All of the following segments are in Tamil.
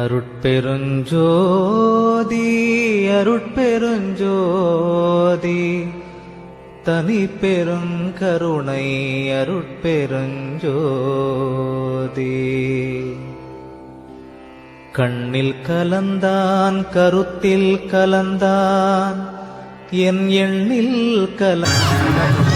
அருட்பெருஞ்சோதி அருட்பெருஞ்சோதி தனி பெருங்கருணை அருட்பெருஞ்சோதி. கண்ணில் கலந்தான் கருத்தில் கலந்தான் என் எண்ணில் கலந்தான்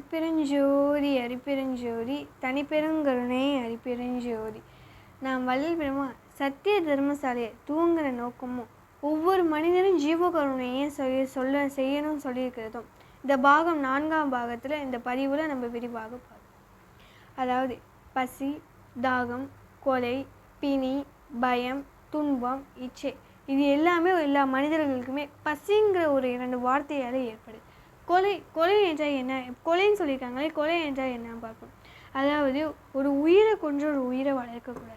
அரிப்பெருஞ்சோதி அரிப்பெருஞ்சோதி தனிப்பெருங்கருணை அரிப்பெருஞ்சோதி. நாம் வள்ளல் பெருமா சத்திய தர்மசாலையை தூங்குற நோக்கமும் ஒவ்வொரு மனிதனும் ஜீவகருணையை சொல்லி சொல்ல செய்யணும்னு சொல்லியிருக்கிறதும் இந்த பாகம் நான்காம் பாகத்தில் இந்த பதிவில் நம்ம விரிவாக பார்ப்போம். அதாவது பசி தாகம் கொலை பிணி பயம் துன்பம் இச்சை இது எல்லாமே எல்லா மனிதர்களுக்குமே பசிங்கிற ஒரு இரண்டு வார்த்தையால் ஏற்படுது. கொலை கொலை என்றால் என்ன? கொலைன்னு சொல்லியிருக்காங்களே கொலை என்றால் என்னன்னு பார்ப்போம் அதாவது ஒரு உயிரை கொன்று ஒரு உயிரை வளர்க்கக்கூடாது.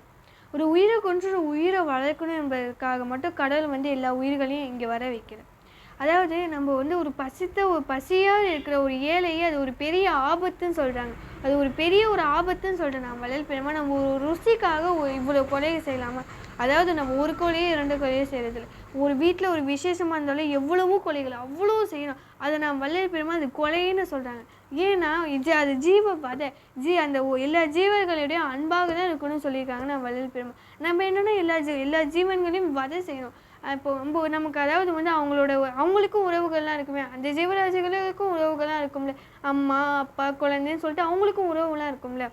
ஒரு உயிரை கொன்று ஒரு உயிரை வளர்க்கணும் என்பதற்காக மட்டும் கடவுள் வந்து எல்லா உயிர்களையும் இங்கே வர வைக்கிறது அதாவது நம்ம வந்து ஒரு பசித்த ஒரு பசியாக இருக்கிற ஒரு ஏழையை அது ஒரு பெரிய ஆபத்துன்னு சொல்கிறாங்க அது ஒரு பெரிய ஒரு ஆபத்துன்னு சொல்கிறேன் நான் வளையல் பெருமா நம்ம ஒரு ருசிக்காக ஒரு இவ்வளோ கொலையை செய்யலாமா? அதாவது நம்ம ஒரு கொலையோ இரண்டு கொலையோ செய்கிறதில்ல ஒரு வீட்டில் ஒரு விசேஷமாக இருந்தாலும் எவ்வளவோ கொலைகள் அவ்வளோ செய்யணும். அதை நான் வள்ளல் பெருமா அது கொலைன்னு சொல்கிறாங்க ஏன்னா இது அது ஜீவ வதை. ஜீ அந்த எல்லா ஜீவர்களுடைய அன்பாக தான் இருக்கணும்னு சொல்லியிருக்காங்க நான் வள்ளல் பெருமா நம்ம என்னென்னா எல்லா ஜீ எல்லா ஜீவன்களையும் வதை செய்யணும். இப்போ ரொம்ப நமக்கு அதாவது வந்து அவங்களோட அவங்களுக்கும் உறவுகள்லாம் இருக்குமே அந்த ஜீவராசிகளுக்கும் உறவுகள்லாம் இருக்கும்ல. அம்மா அப்பா குழந்தைன்னு சொல்லிட்டு அவங்களுக்கும் உறவுலாம் இருக்கும்ல.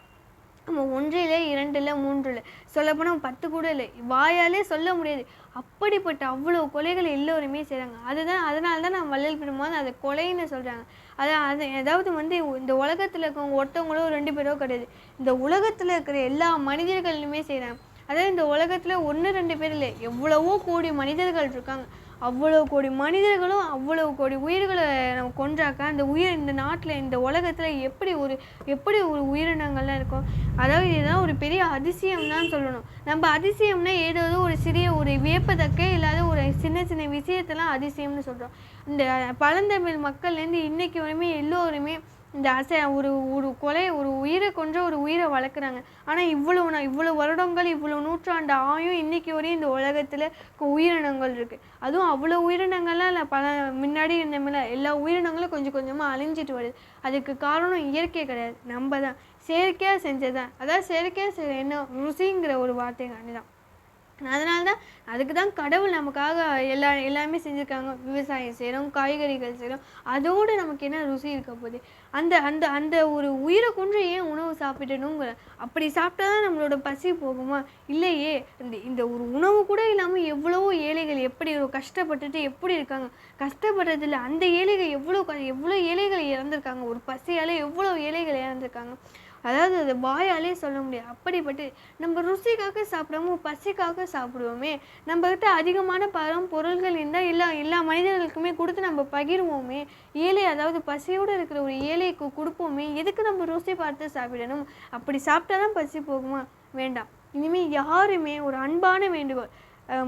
நம்ம ஒன்றில் இரண்டில் மூன்றில். சொல்லப்போனால் பத்து கூட இல்லை. வாயாலே சொல்ல முடியாது. அப்படிப்பட்ட அவ்வளோ கொலைகள் எல்லோருமே செய்கிறாங்க அதுதான் அதனால தான் நான் வள்ளல் பெருமாள் அதை கொலைன்னு சொல்கிறாங்க அது அது ஏதாவது வந்து இந்த உலகத்தில் இருக்கவங்க ஒருத்தவங்களோ ரெண்டு பேரோ கிடையாது. இந்த உலகத்தில் இருக்கிற எல்லா மனிதர்களுமே செய்கிறாங்க அதாவது இந்த உலகத்தில் ஒன்று ரெண்டு பேர் இல்லை. எவ்வளவோ கோடி மனிதர்கள் இருக்காங்க. அவ்வளோ கோடி மனிதர்களும் அவ்வளோ கோடி உயிர்களை நம்ம கொன்றாக்க அந்த உயிர் இந்த நாட்டில் இந்த உலகத்தில் எப்படி ஒரு எப்படி ஒரு உயிரினங்கள்லாம் இருக்கும்? அதாவது இதுதான் ஒரு பெரிய அதிசயம் தான் சொல்லணும். நம்ம அதிசயம்னா ஏதோ ஒரு சிறிய ஒரு வியப்பதக்கே இல்லாத ஒரு சின்ன சின்ன விஷயத்தெல்லாம் அதிசயம்னு சொல்கிறோம் இந்த பழந்தமிழ் மக்கள்லேருந்து இன்னைக்கு வரையுமே எல்லோருமே இந்த அசை ஒரு ஒரு கொலை ஒரு உயிரை கொன்ற ஒரு உயிரை வளர்க்குறாங்க. ஆனால் இவ்வளோ நான் இவ்வளோ வருடங்கள் இவ்வளோ நூற்றாண்டு ஆயும் இன்றைக்கி வரையும் இந்த உலகத்தில் உயிரினங்கள் இருக்குது அதுவும் அவ்வளோ உயிரினங்கள்லாம் இல்லை பல முன்னாடி இருந்தமில்ல எல்லா உயிரினங்களும் கொஞ்சம் கொஞ்சமாக அழிஞ்சிட்டு வருது. அதுக்கு காரணம் இயற்கை கிடையாது. நம்ம தான். செயற்கையாக செஞ்சது தான் அதாவது செயற்கையாக செய்கிற என்ன? ருசிங்கிற ஒரு வார்த்தைக்காண்டி தான் அதனால தான் அதுக்கு தான் கடவுள் நமக்காக எல்லா எல்லாமே செஞ்சுருக்காங்க. விவசாயம் செய்கிறோம் காய்கறிகள் செய்கிறோம் அதோடு நமக்கு என்ன ருசி இருக்க போகுது? அந்த அந்த அந்த ஒரு உயிரை கொன்று ஏன் உணவு சாப்பிடணுங்கிற அப்படி சாப்பிட்டா தான் நம்மளோட பசி போகுமா? இல்லையே. இந்த இந்த ஒரு உணவு கூட இல்லாமல் எவ்வளவோ ஏழைகள் எப்படி கஷ்டப்பட்டுட்டு எப்படி இருக்காங்க? கஷ்டப்படுறதில்ல அந்த ஏழைகள் எவ்வளோ க- எவ்வளோ ஏழைகள் இறந்துருக்காங்க ஒரு பசியால் எவ்வளோ ஏழைகள் இறந்துருக்காங்க அதாவது அது வாயாலே சொல்ல முடியாது. அப்படிப்பட்டு நம்ம ருசிக்காக சாப்பிடாம பசிக்காக சாப்பிடுவோமே நம்மக்கிட்ட அதிகமான பழம் பொருள்கள் இருந்தால் எல்லா எல்லா மனிதர்களுக்குமே கொடுத்து நம்ம பகிர்வோமே ஏழை அதாவது பசியோடு இருக்கிற ஒரு ஏழைக்கு கொடுப்போமே எதுக்கு நம்ம ருசி பார்த்து சாப்பிடணும்? அப்படி சாப்பிட்டா தான் பசி போகுமா? வேண்டாம். இனிமேல் யாருமே ஒரு அன்பான வேண்டுகோள்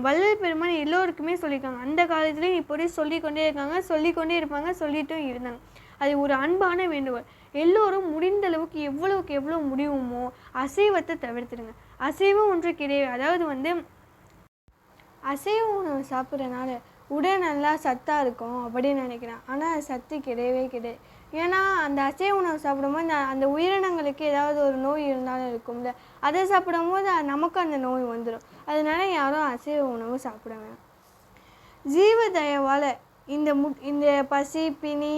வள்ளல் பெருமான் எல்லோருக்குமே சொல்லியிருக்காங்க. அந்த காலத்துலேயும் இப்படி சொல்லிக்கொண்டே இருக்காங்க சொல்லிக்கொண்டே இருப்பாங்க சொல்லிட்டும் இருந்தாங்க. அது ஒரு அன்பான வேண்டுகோள். எல்லோரும் முடிந்த அளவுக்கு எவ்வளவுக்கு எவ்வளோ முடியுமோ அசைவத்தை தவிர்த்துடுங்க. அசைவம் ஒன்று கிடையாது. அதாவது வந்து அசைவ உணவு சாப்பிட்றனால உடல் நல்லா சத்தாக இருக்கும் அப்படின்னு நினைக்கிறேன். ஆனால் அது சத்து கிடையவே கிடையாது. ஏன்னா அந்த அசைவ உணவு சாப்பிடும்போது அந்த- அந்த உயிரினங்களுக்கு ஏதாவது ஒரு நோய் இருந்தாலும் இருக்கும்ல அதை சாப்பிடும்போது நமக்கு அந்த நோய் வந்துடும் அதனால யாரும் அசைவ உணவு சாப்பிட வேணாம். ஜீவ தயவால் இந்த மு இந்த பசி பிணி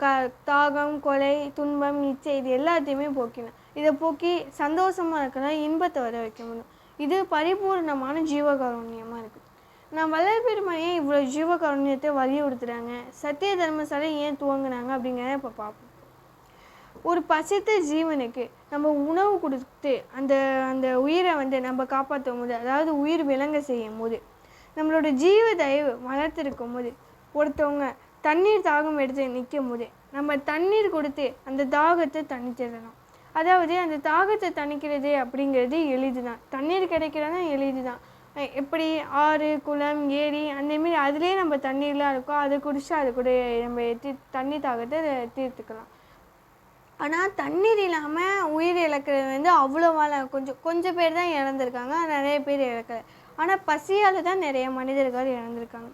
க தாகம் கொலை துன்பம் இச்சை இது எல்லாத்தையுமே போக்கினேன். இதை போக்கி சந்தோஷமாக இருக்கலாம் இன்பத்தை வர வைக்க முடியும். இது பரிபூர்ணமான ஜீவகாருண்யமாக இருக்குது நான் வள்ளல் ஏன் இவ்வளோ ஜீவகாருண்யத்தை வலியுறுத்துகிறாங்க சத்திய தர்மசாலை ஏன் துவங்குனாங்க அப்படிங்கிறத இப்போ பார்ப்போம் ஒரு பசித்த ஜீவனுக்கு நம்ம உணவு கொடுத்து அந்த அந்த உயிரை வந்து நம்ம காப்பாற்றும் போது அதாவது உயிர் விளங்க செய்யும் போது நம்மளோட ஜீவ தயவு வளர்த்துருக்கும் போது ஒருத்தவங்க தண்ணீர் தாகம் எடுத்து நிற்கும் போது நம்ம தண்ணீர் கொடுத்து அந்த தாகத்தை தணிச்சிடலாம் அதாவது அந்த தாகத்தை தணிக்கிறது அப்படிங்கிறது எளிது தான் தண்ணீர் கிடைக்கிறதா எளிது தான் எப்படி ஆறு குளம் ஏரி அந்தமாரி அதுலேயே நம்ம தண்ணீர்லாம் இருக்கும். அதை குடிச்சு அது கூட நம்ம தீ தண்ணி தாகத்தை தீர்த்துக்கலாம். ஆனால் தண்ணீர் இல்லாமல் உயிர் இழக்கிறது வந்து அவ்வளோவால கொஞ்சம் கொஞ்சம் பேர் தான் இறந்துருக்காங்க நிறைய பேர் இழக்கல. ஆனால் பசியால் தான் நிறைய மனிதர்கள் இறந்துருக்காங்க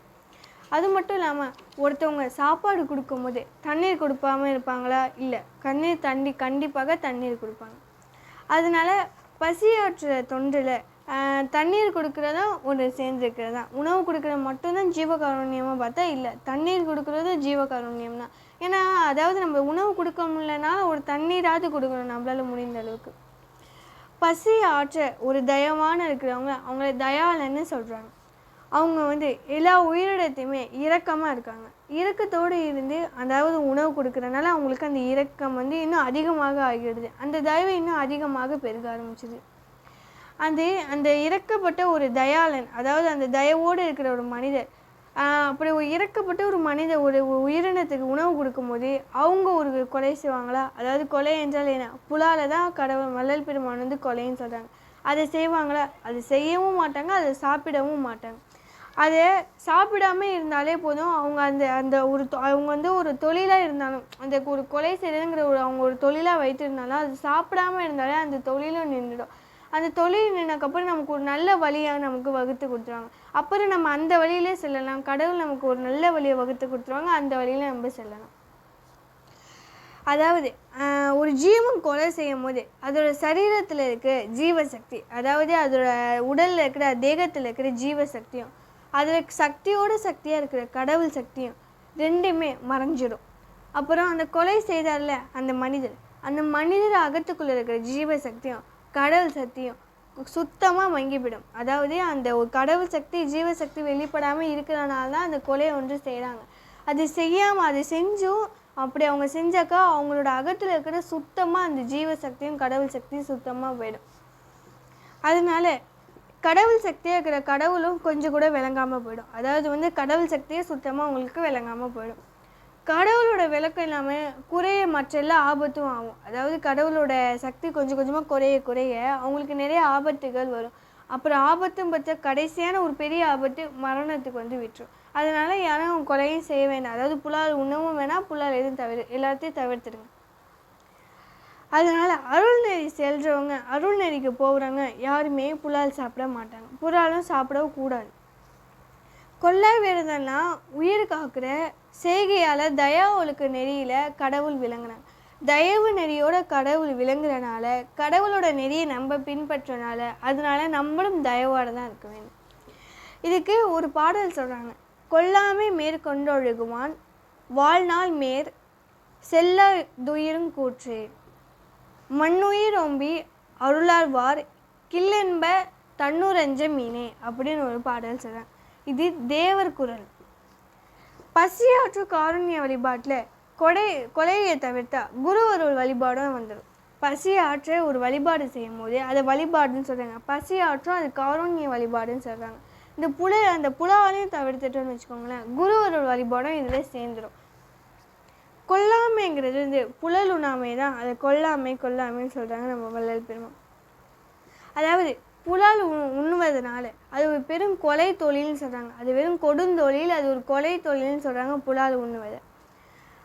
அது மட்டும் இல்லாமல் ஒருத்தவங்க சாப்பாடு கொடுக்கும்போது தண்ணீர் கொடுக்காம இருப்பாங்களா? இல்லை. கண்ணீர் தண்ணி கண்டிப்பாக தண்ணீர் கொடுப்பாங்க. அதனால பசியாற்றுற தொண்டில் தண்ணீர் கொடுக்குறதும் ஒன்று சேர்ந்துருக்கிறது? தான் உணவு கொடுக்குறது மட்டும்தான் ஜீவகாருண்யமாக பார்த்தா இல்லை. தண்ணீர் கொடுக்குறதும் ஜீவகாருண்யம் தான். ஏன்னா அதாவது நம்ம உணவு கொடுக்க முடியலன்னா ஒரு தண்ணீராவது கொடுக்கணும் நம்மளால் முடிந்த அளவுக்கு. பசி ஆற்ற ஒரு தயவான இருக்கிறவங்க அவங்கள தயாலன்னு சொல்கிறாங்க அவங்க வந்து எல்லா உயிரிடத்தையுமே இரக்கமாக இருக்காங்க. இரக்கத்தோடு இருந்து அதாவது உணவு கொடுக்குறனால அவங்களுக்கு அந்த இரக்கம் வந்து இன்னும் அதிகமாக ஆகிடுது. அந்த தயவு இன்னும் அதிகமாக பெருக ஆரம்பிச்சுது. அது அந்த இறக்கப்பட்ட ஒரு தயாளன் அதாவது அந்த தயவோடு இருக்கிற ஒரு மனிதர் அப்படி ஒரு இறக்கப்பட்ட ஒரு மனித ஒரு உயிரினத்துக்கு உணவு கொடுக்கும்போது அவங்க ஒரு கொலை செய்வாங்களா? அதாவது கொலை என்றால் என்ன? புலால தான் கடவுள் மல்லல் பெருமான் வந்து கொலைன்னு சொல்கிறாங்க அதை செய்வாங்களா? அதை செய்யவும் மாட்டாங்க அதை சாப்பிடவும் மாட்டாங்க. அதை சாப்பிடாம இருந்தாலே போதும். அவங்க அந்த அந்த ஒரு தொ- அவங்க வந்து ஒரு தொழிலாக இருந்தாலும் அந்த ஒரு கொலை செய்யறதுங்கிற ஒரு அவங்க ஒரு தொழிலாக வைத்திருந்தாலும் அது சாப்பிடாம இருந்தாலே அந்த தொழிலும் நின்றுடும். அந்த தொழில் நின்னக்கப்புறம் நமக்கு ஒரு நல்ல வழியாக நமக்கு வகுத்து கொடுத்துருவாங்க. அப்புறம் நம்ம அந்த வழியிலே செல்லலாம். கடவுள் நமக்கு ஒரு நல்ல வழியை வகுத்து கொடுத்துருவாங்க. அந்த வழியில் நம்ம செல்லலாம். அதாவது ஒரு ஜீவன் கொலை செய்யும் போது அதோட சரீரத்தில் இருக்க ஜீவசக்தி அதாவது அதோட உடலில் இருக்கிற தேகத்தில் இருக்கிற ஜீவசக்தியும் அதில் சக்தியோட சக்தியாக இருக்கிற கடவுள் சக்தியும் ரெண்டுமே மறைஞ்சிடும். அப்புறம் அந்த கொலை செய்தார்ல அந்த மனிதர் அந்த மனிதர் அகத்துக்குள்ளே இருக்கிற ஜீவ சக்தியும் கடவுள் சக்தியும் சுத்தமாக மங்கிவிடும். அதாவது அந்த ஒரு கடவுள் சக்தி ஜீவசக்தி வெளிப்படாமல் இருக்கிறனால தான் அந்த கொலையை ஒன்று செய்கிறாங்க அது செய்யாமல் அது செஞ்சும் அப்படி அவங்க செஞ்சாக்கா அவங்களோட அகத்தில் இருக்கிற சுத்தமாக அந்த ஜீவசக்தியும் கடவுள் சக்தியும் சுத்தமாக போயிடும். அதனால கடவுள் சக்தியாக இருக்கிற கடவுளும் கொஞ்சம் கூட விளங்காமல் போயிடும். அதாவது வந்து கடவுள் சக்தியே சுத்தமாக அவங்களுக்கு விளங்காமல் போயிடும். கடவுளோட விளக்கம் இல்லாமல் குறைய மற்ற எல்லா ஆபத்தும் ஆகும். அதாவது கடவுளோட சக்தி கொஞ்சம் கொஞ்சமாக குறைய குறைய அவங்களுக்கு நிறைய ஆபத்துகள் வரும். அப்புறம் ஆபத்தும் பற்ற கடைசியான ஒரு பெரிய ஆபத்து மரணத்துக்கு வந்து விட்டுரும். அதனால் யாரும் குறையும் செய்ய வேண்டாம். அதாவது புலால் உண்ணவும் வேணாம் புலால் எதுவும் தவிர எல்லாத்தையும் தவிர்த்துடுங்க. அதனால் அருள்நெறி செல்றவங்க அருள்நெறிக்கு போகிறவங்க யாருமே புலால் சாப்பிட மாட்டாங்க. புலாலும் சாப்பிடவும் கூடாது. கொள்ளை விரதம்னா உயிர் காக்கிற செய்கையால் தயா ஒழுக்க நெறியில் கடவுள் விளங்குனாங்க தயவு நெறியோட கடவுள் விளங்குறனால கடவுளோட நெறியை நம்ம பின்பற்றனால அதனால நம்மளும் தயவோடு தான் இருக்க வேண்டும். இதுக்கு ஒரு பாடல் சொல்கிறாங்க கொல்லாமை மேற்கொண்டொழுகுவான் வாழ்நாள் மேற் செல்ல துயிரும் கூற்று. மண்ணுயிர் ஓம்பி அருளார்வார் கில்லென்ப தன்னுரஞ்ச மீனே அப்படின்னு ஒரு பாடல் சொல்கிறேன் இது தேவர் குரல். பசியாற்று காருண்ய வழிபாட்டில் கொடை கொலையை தவிர்த்தா குரு அருள் வழிபாடும் வந்துடும் பசி ஆற்ற ஒரு வழிபாடு செய்யும் போது அதை வழிபாடுன்னு சொல்கிறாங்க பசி ஆற்றும் அது காருண்ய வழிபாடுன்னு சொல்கிறாங்க இந்த புல அந்த புலாவையும் தவிர்த்துட்டோம்னு வச்சுக்கோங்களேன் குரு வழிபாடும் இதில் சேர்ந்துடும் கொல்லாமைங்கிறது வந்து புலல் உண்ணாமை தான். அதை கொல்லாமை கொல்லாமைன்னு சொல்கிறாங்க நம்ம வள்ளல் பெருமாள் அதாவது புலால் உண் உண்ணுவதனால அது ஒரு பெரும் கொலை தொழில்னு சொல்கிறாங்க அது வெறும் கொடுந்தொழில் அது ஒரு கொலை தொழில்னு சொல்கிறாங்க புலால் உண்ணுவதை.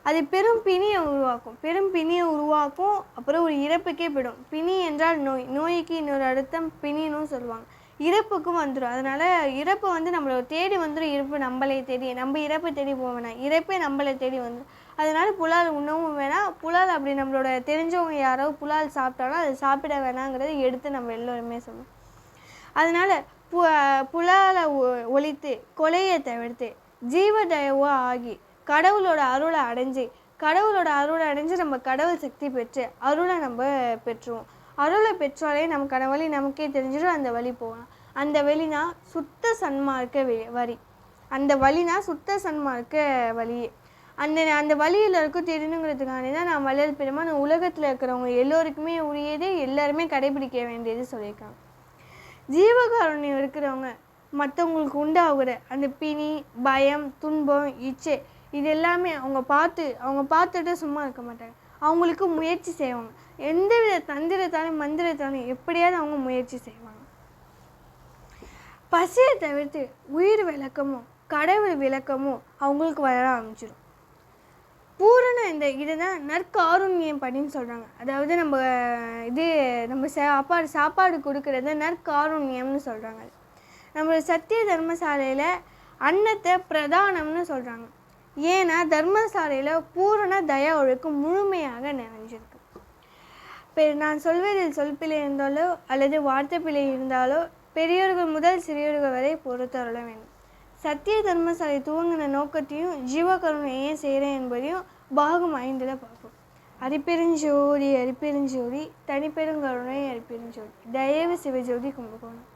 அது பெரும் பிணியை உருவாக்கும். பெரும் பிணியை உருவாக்கும் அப்புறம் ஒரு இறப்புக்கே போயிடும். பிணி என்றால் நோய். நோய்க்கு இன்னொரு அர்த்தம் பிணின்னு சொல்லுவாங்க. இறப்புக்கும் வந்துடும் அதனால் இறப்பு வந்து நம்மளை தேடி வந்துடும் இறப்பு நம்மளே தேடி நம்ம இறப்பை தேடி போக வேணாம். இறப்பே நம்மளை தேடி வந்துடும் அதனால் புலால் உண்ணவும் வேணாம். புலால் அப்படி நம்மளோட தெரிஞ்சவங்க யாரோ புலால் சாப்பிட்டாலும் அதை சாப்பிட வேணாங்கிறத எடுத்து நம்ம எல்லோருமே சொல்லணும். அதனால் பு புலாலை ஒ- ஒழித்து கொலையை தவிர்த்து ஜீவதயவோ ஆகி கடவுளோட அருளை அடைஞ்சு கடவுளோட அருளை அடைஞ்சு நம்ம கடவுள் சக்தி பெற்று அருளை நம்ம பெற்றுவோம். அருளை பெற்றாலே நமக்கான வழி நமக்கே தெரிஞ்சிடும். அந்த வழி போகலாம். அந்த வழினா சுத்த சன்மார்க்க வெ- வரி. அந்த வழினா சுத்த சன்மார்க்க வழியே. அந்த அந்த வழியில் இருக்கும் தெரியணுங்கிறதுக்காண்டி தான் நான் வள்ளல் பெருமான் உலகத்தில் இருக்கிறவங்க எல்லோருக்குமே உரியதே எல்லாருமே கடைபிடிக்க வேண்டியது சொல்லியிருக்காங்க. ஜீவகாருண்யம் இருக்கிறவங்க மற்றவங்களுக்கு உண்டாகிற அந்த பிணி பயம் துன்பம் இச்சை இது எல்லாமே அவங்க பார்த்து அவங்க பார்த்துட்டு சும்மா இருக்க மாட்டாங்க. அவங்களுக்கு முயற்சி செய்வாங்க. எந்த வித தந்திரத்தாலும் மந்திரத்தாலும் எப்படியாவது அவங்க முயற்சி செய்வாங்க. பசியை தவிர்த்து உயிர் விளக்கமும் கடவுள் விளக்கமும் அவங்களுக்கு வர ஆரம்பிச்சிடும் பூரண இந்த இதுதான் நற்காருண்யம் படின்னு சொல்கிறாங்க அதாவது நம்ம இது நம்ம சாப்பாடு சாப்பாடு கொடுக்குறது நற்காருண்யம்னு சொல்கிறாங்க நம்ம சத்திய தர்மசாலையில் அன்னத்தை பிரதானம்னு சொல்கிறாங்க ஏன்னா தர்மசாலையில் பூரண தயா ஒழுக்கம் முழுமையாக நிறைஞ்சிருக்கு. இப்போ நான் சொல்வதில் சொல்பிழை இருந்தாலோ அல்லது வார்த்தை பிழை இருந்தாலோ பெரியோர்கள் முதல் சிறியோர்கள் வரை பொறுத்தருள வேண்டும். சத்திய தர்மசாலை துவங்கின நோக்கத்தையும் ஜீவகருணை ஏன் செய்கிறேன் என்பதையும் பாகம் ஐந்தில் பார்ப்போம். அரிப்பெருஞ்சோதி அரிப்பெருஞ்சோதி தனிப்பெருங்கருணை அரிப்பெருஞ்சோதி. தயவு சிவஜோதி கும்பகோணம்